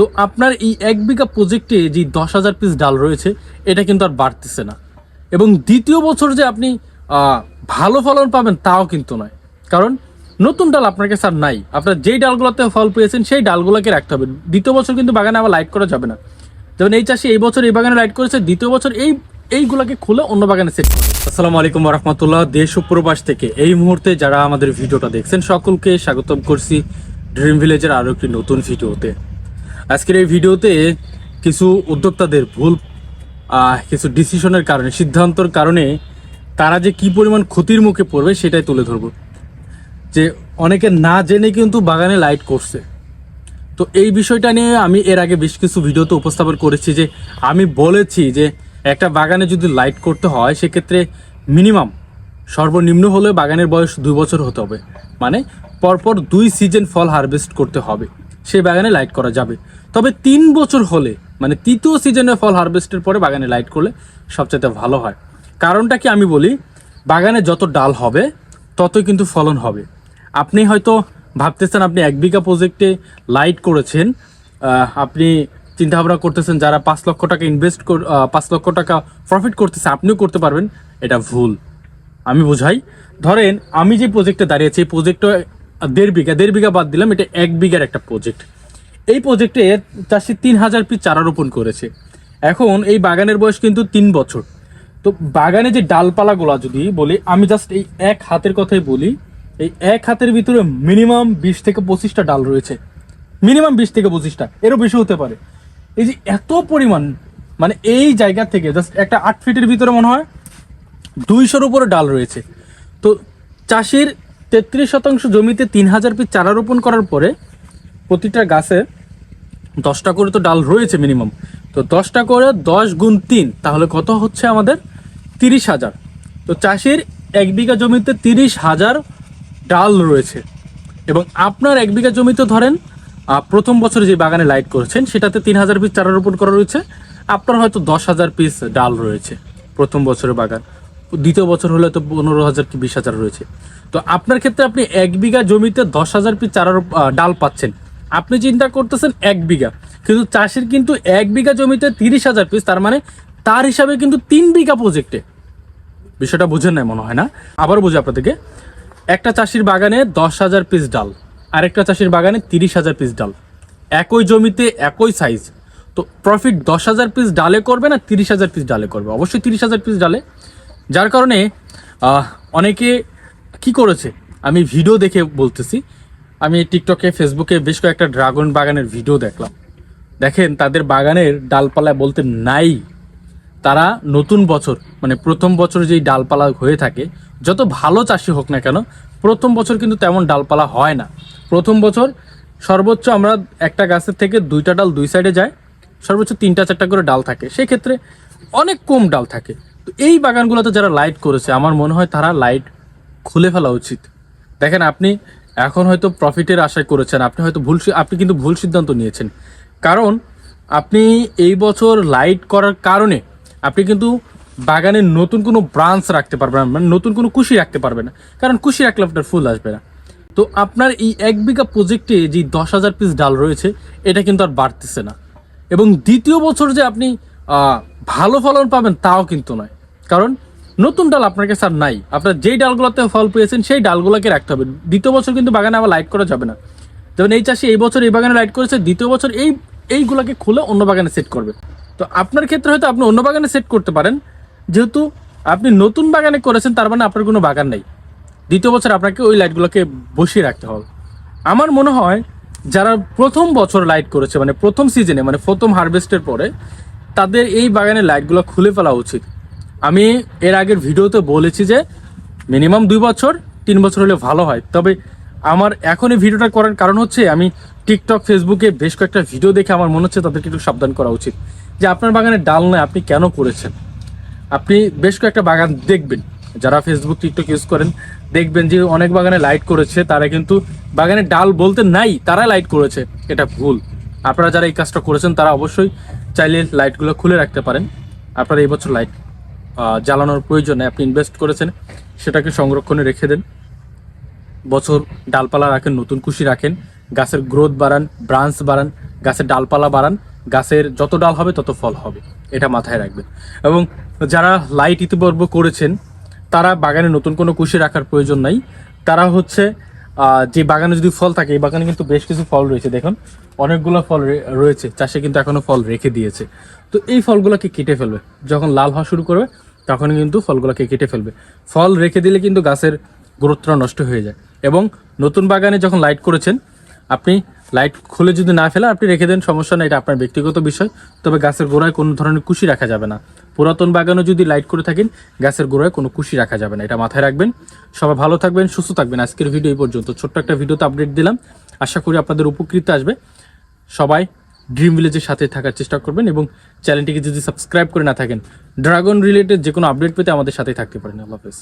তো আপনার এই এক বিঘা প্রজেক্টে যে দশ হাজার পিস ডাল রয়েছে, এটা কিন্তু আর বাড়তেছে না। এবং দ্বিতীয় বছর যে আপনি ভালো ফলন পাবেন তাও কিন্তু নয়। কারণ নতুন ডাল আপনার কাছে আর নাই। আপনার যেই ডালগুলোতে ফল পেয়েছেন, সেই ডালগুলোকে রাখতে হবে। দ্বিতীয় বছর কিন্তু বাগানে আবার লাইট করা যাবে না। যেমন এই চাষি এই বছর এই বাগানে লাইট করেছে, দ্বিতীয় বছর এই, এইগুলোকে খুলে অন্য বাগানে সেট আসসালামু আলাইকুম রহমতুল্লাহ দেশ ও প্রবাস থেকে। এই মুহূর্তে যারা আমাদের ভিডিওটা দেখছেন, সকলকে স্বাগতম করছি ড্রিম ভিলেজের আরও একটি নতুন ভিডিওতে। আজকের এই ভিডিওতে কিছু উদ্যোক্তাদের ভুল কিছু ডিসিশনের কারণে, সিদ্ধান্তর কারণে তারা যে কি পরিমাণ ক্ষতির মুখে পড়বে সেটাই তুলে ধরবো। যে অনেকে না জেনে কিন্তু বাগানে লাইট করছে। তো এই বিষয়টা নিয়ে আমি এর আগে বেশ কিছু ভিডিওতে উপস্থাপন করেছি যে, আমি বলেছি যে একটা বাগানে যদি লাইট করতে হয়, সেক্ষেত্রে মিনিমাম সর্বনিম্ন হলে বাগানের বয়স দুই বছর হতে হবে। মানে পরপর দুই সিজন ফল হারভেস্ট করতে হবে। সেই বাগানে লাইট করা যাবে। তবে তিন বছর হলে মানে তৃতীয় সিজনে ফল হারভেস্টের পরে বাগানে লাইট করলে সবচেয়ে ভালো হয়। কারণটা কি আমি বলি, বাগানে যত ডাল হবে, ততই কিন্তু ফলন হবে। আপনি হয়তো ভাবতেছেন আপনি এক বিঘা প্রজেক্টে লাইট করেছেন আপনি চিন্তাভাবনা করতেছেন যারা পাঁচ লক্ষ টাকা ইনভেস্ট পাঁচ লক্ষ টাকা প্রফিট করতেছে, আপনিও করতে পারবেন, এটা ভুল। আমি বোঝাই, ধরেন আমি যে প্রজেক্টে দাঁড়িয়েছি এই প্রজেক্টটা দেড় বিঘা দেড় বিঘা বাদ দিলাম, এটা এক বিঘার একটা প্রজেক্ট এই প্রজেক্টে চাষি তিন হাজার পিস চারা রোপণ করেছে। এখন এই বাগানের বয়স কিন্তু তিন বছর। তো বাগানে যে ডালপালাগুলো যদি বলি, আমি জাস্ট এই এক হাতের কথাই বলি, এই এক হাতের ভিতরে মিনিমাম বিশ থেকে পঁচিশটা ডাল রয়েছে। মিনিমাম বিশ থেকে পঁচিশটা, এরও বেশি হতে পারে। এই যে এত পরিমাণ মানে এই জায়গা থেকে জাস্ট একটা আট ফিটের ভিতরে মনে হয়, দুইশোর উপরে ডাল রয়েছে। তো চাষির তেত্রিশ শতাংশ জমিতে তিন হাজার পিস চারা রোপণ করার পরে প্রতিটা গাছে দশটা করে তো ডাল রয়েছে মিনিমাম। তো দশটা করে দশ গুণ তিন, তাহলে কত হচ্ছে আমাদের? তিরিশ হাজার। তো চাষির এক বিঘা জমিতে তিরিশ হাজার ডাল রয়েছে। এবং আপনার এক বিঘা জমিতে ধরেন প্রথম বছর যে বাগানে লাইট করেছেন, সেটাতে তিন হাজার পিস চারা রোপণ করা রয়েছে। আপনার হয়তো দশ হাজার পিস ডাল রয়েছে প্রথম বছরের বাগান। দ্বিতীয় বছর হলে তো পনেরো হাজার কি বিশ হাজার রয়েছে। তো আপনার ক্ষেত্রে আপনি এক বিঘা জমিতে দশ হাজার পিস চারা রোপ- আহ, ডাল পাচ্ছেন। আপনি চিন্তা করতেছেন এক বিঘা। কিন্তু চাষির কিন্তু এক বিঘা জমিতে তিরিশ হাজার পিস তার মানে তার হিসাবে কিন্তু তিন বিঘা প্রজেক্টে বিষয়টা বুঝেন নাই মনে হয় না? আবার বুঝি আপনাদেরকে। একটা চাষির বাগানে দশ হাজার পিস ডাল আরেকটা চাষির বাগানে তিরিশ হাজার পিস ডাল। একই জমিতে একই সাইজ তো প্রফিট দশ হাজার পিস ডালে করবে না তিরিশ হাজার পিস ডালে করবে? অবশ্যই তিরিশ হাজার পিস ডালে। যার কারণে অনেকে কি করেছে? আমি ভিডিও দেখে বলতেছি। আমি টিকটকে ফেসবুকে বেশ কয়েকটা ড্রাগন বাগানের ভিডিও দেখলাম। দেখেন, তাদের বাগানের ডালপালা বলতে নাই। তারা নতুন বছর মানে প্রথম বছর যেই ডালপালা হয়ে থাকে, যত ভালো চাষি হোক না কেন, প্রথম বছর কিন্তু তেমন ডালপালা হয় না। প্রথম বছর সর্বোচ্চ আমরা একটা গাছের থেকে দুইটা ডাল দুই সাইডে যায়, সর্বোচ্চ তিনটা চারটা করে ডাল থাকে। সেই ক্ষেত্রে অনেক কম ডাল থাকে। তো এই বাগানগুলোতে যারা লাইট করেছে, আমার মনে হয় তারা লাইট খুলে ফেলা উচিত। দেখেন, আপনি এখন হয়তো প্রফিটের আশায় করেছেন, আপনি হয়তো ভুল আপনি কিন্তু ভুল সিদ্ধান্ত নিয়েছেন। কারণ আপনি এই বছর লাইট করার কারণে আপনি কিন্তু বাগানে নতুন কোনো ব্রাঞ্চ রাখতে পারবেন মানে নতুন কোনো কুশি রাখতে পারবেন না, কারণ কুশি রাখলে আপনার ফুল আসবে না। তো আপনার এই এক বিঘা প্রজেক্টে যে দশ হাজার পিস ডাল রয়েছে, এটা কিন্তু আর বাড়তেছে না। এবং দ্বিতীয় বছর যে আপনি ভালো ফলন পাবেন তাও কিন্তু নয়। কারণ নতুন ডাল আপনার কাছে আর নাই। আপনার যেই ডালগুলোতে ফল পেয়েছেন, সেই ডালগুলোকে রাখতে হবে। দ্বিতীয় বছর কিন্তু বাগানে আবার লাইট করা যাবে না। যেমন এই চাষি এই বছর এই বাগানে লাইট করেছে, দ্বিতীয় বছর এই, এইগুলোকে খুলে অন্য বাগানে সেট করবে। তো আপনার ক্ষেত্রে হয়তো আপনি অন্য বাগানে সেট করতে পারেন। যেহেতু আপনি নতুন বাগানে করেছেন, তার মানে আপনার কোনো বাগান নেই। দ্বিতীয় বছর আপনাকে ওই লাইটগুলোকে বসিয়ে রাখতে হবে। আমার মনে হয়, যারা প্রথম বছর লাইট করেছে মানে প্রথম সিজনে মানে প্রথম হারভেস্টের পরে তাদের এই বাগানের লাইটগুলো খুলে ফেলা উচিত। আমি এর আগের ভিডিওতে বলেছি যে মিনিমাম দুই বছর, তিন বছর হলে ভালো হয়। তবে আমার এখন এই ভিডিওটা করার কারণ হচ্ছে, আমি টিকটক ফেসবুকে বেশ কয়েকটা ভিডিও দেখে আমার মনে হচ্ছে তাদেরকে একটু সাবধান করা উচিত। যে আপনার বাগানে ডাল নয়, আপনি কেন করেছেন? আপনি বেশ কয়েকটা বাগান দেখবেন। যারা ফেসবুক টিকটক ইউজ করেন, দেখবেন যে অনেক বাগানে লাইট করেছে, তারা কিন্তু বাগানে ডাল বলতে নাই, তারা লাইট করেছে। এটা ভুল। আপনারা যারা এই কাজটা করেছেন, তারা অবশ্যই চাইলে লাইটগুলো খুলে রাখতে পারেন। আপনারা এই বছর লাইট জ্বালানোর প্রয়োজনে আপনি ইনভেস্ট করেছেন, সেটাকে সংরক্ষণে রেখে দেন। বছর ডালপালা রাখেন, নতুন কুশি রাখেন, গাছের গ্রোথ বাড়ান ব্রাঞ্চ বাড়ান, গাছের ডালপালা বাড়ান, গাছের যত ডাল হবে তত ফল হবে, এটা মাথায় রাখবেন। এবং যারা লাইট ইতিপূর্ব করেছেন, তারা বাগানে নতুন কোনো কুশি রাখার প্রয়োজন নাই। তারা হচ্ছে যে বাগানে যদি ফল থাকে, এই বাগানে কিন্তু বেশ কিছু ফল রয়েছে। দেখুন, অনেকগুলো ফল রয়েছে, চাষে কিন্তু এখনও ফল রেখে দিয়েছে। তো এই ফলগুলোকে কেটে ফেলবে। যখন লাল হওয়া শুরু করবে, তখন কিন্তু ফলগুলোকে কেটে ফেলবে। ফল রেখে দিলে কিন্তু গাছের গ্রোথটা নষ্ট হয়ে যায়। এবং নতুন বাগানে যখন লাইট করেছেন, আপনি লাইট খুলে যদি না ফেলে, আপনি রেখে দেন, সমস্যা না এটা আপনার ব্যক্তিগত বিষয়। তবে গাছের গোড়ায় কোনো ধরনের কুশি রাখা যাবে না। পুরাতন বাগানে যদি লাইট করে থাকেন, গাছের গোড়ায় কোনো কুশি রাখা যাবে না। এটা মাথায় রাখবেন। সবাই ভালো থাকবেন, সুস্থ থাকবেন। আজকের ভিডিও এই পর্যন্ত। ছোট্ট একটা ভিডিওতে আপডেট দিলাম। আশা করি আপনাদের উপকৃত আসবে। সবাই ড্রিম ভিলেজের সাথে থাকার চেষ্টা করবেন এবং চ্যানেলটিকে যদি সাবস্ক্রাইব করে না থাকেন ড্রাগন রিলেটেড যে কোনো আপডেট পেতে আমাদের সাথে থাকতে পারেন। আল্লাহ হাফেজ।